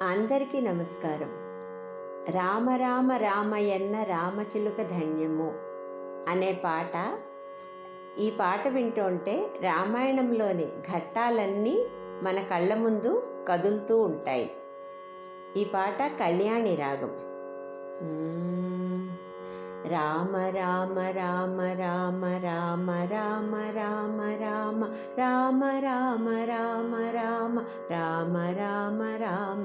అందరికీ నమస్కారం రామ రామ రామయన్న రామచిలుక ధన్యము అనే పాట ఈ పాట వింటుంటే రామాయణంలోని ఘట్టాలన్నీ మన కళ్ళ ముందు కదులుతూ ఉంటాయి ఈ పాట కళ్యాణి రాగం రామ రామ రామ రామ రామ రామ రామ రామ రామ రామ రామ రామ రామ రామ రామ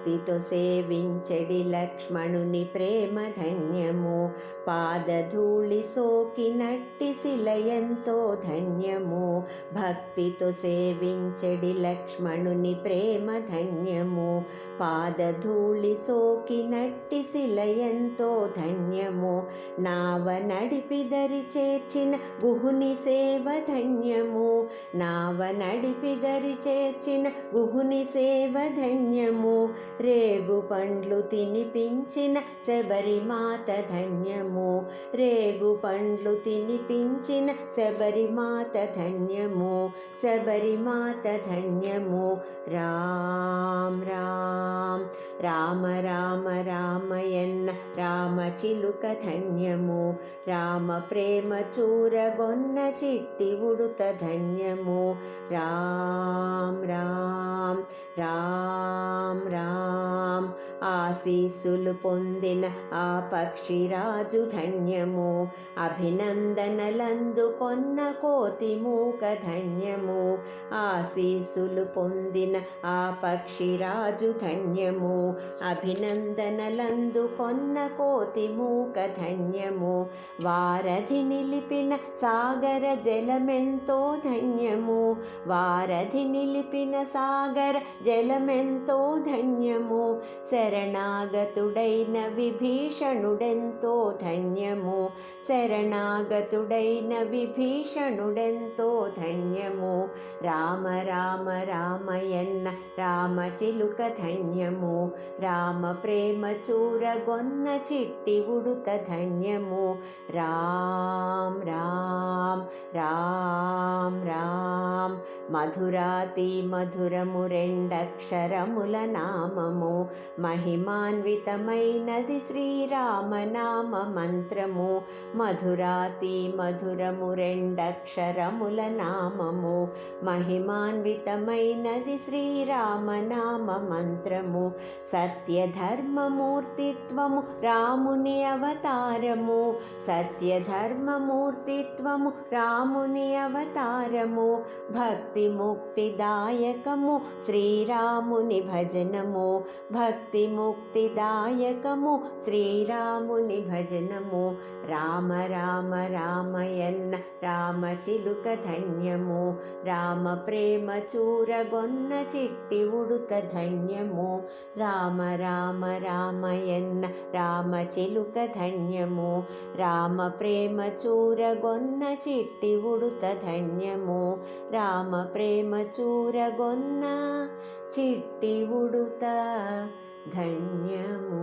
భక్తితో సేవించడి లక్ష్మణుని ప్రేమ ధన్యము. పాదధూళి సోకినట్టి శిలయంతో ధన్యము. భక్తితో సేవించడి లక్ష్మణుని ప్రేమ ధన్యము. పాదధూళి సోకినట్టి శిలయంతో ధన్యము. నావ నడిపి దరి చేర్చిన గుహుని సేవ ధన్యము. నావ నడిపి దరి చేర్చిన గుహుని సేవ ధన్యము. రేగు పండ్లు తినిపించిన శబరిమాత ధన్యము. రేగు పండ్లు తినిపించిన శబరిమాత ధన్యము. శబరిమాత ధన్యము. రామ్ రామ్. రామ రామ రామయన్న రామ చిలుక ధన్యము. రామ ప్రేమ చూరగొన్న చిట్టి ఉడుత ధన్యము. రామ్ రామ్. రామ్. రామ్ ఆశీస్సులు పొందిన ఆ పక్షిరాజు ధన్యము. అభినందనలందుకొన్న కోతి మూక ధన్యము. ఆశీస్సులు పొందిన ఆ పక్షిరాజు ధన్యము. అభినందనలందుకొన్న కోతి మూక ధన్యము. వారధి నిలిపిన సాగర జలమెంతో ధన్యము. వారధి నిలిపిన సాగర జలమెంతో ధన్యము. శరణాగతుడైన విభీషణుడెంతో ధన్యము. శరణాగతుడైన విభీషణుడెంతో ధన్యము. రామ రామ రామయన్న రామ చిలుక ధన్యము. రామ ప్రేమ చూరగొన్న చిట్టి ఉడుత ధన్యము. రామ్ రామ్ రామ్ రామ్. మధురాతి మధురము రెండక్షరముల నామము. మహిమాన్వితమైనది శ్రీరామనామ మంత్రము మధురాతి మధురము రెండక్షరముల నామము. మహిమాన్వితమైనది శ్రీరామనామ మంత్రము సత్యధర్మమూర్తిత్వము రాముని అవతారము. సత్యధర్మమూర్తిత్వము రాముని అవతారము. భక్తి ముక్తిదాయకము శ్రీరాముని భజనము. భక్తి ముక్తిదాయకము శ్రీరాముని భజనము. రామ రామ రామయన్న రామ చిలుక ధన్యము. రామ ప్రేమ చూరగొన్న చిట్టి ఉడుత ధన్యము. రామ రామ రామయన్న రామ చిలుక ధన్యము. రామ ప్రేమ చూరగొన్న చిట్టి ఉడుత ధన్యము. రామ ప్రేమ చూరగొన్న చిట్టి ఉడుత धन्यमो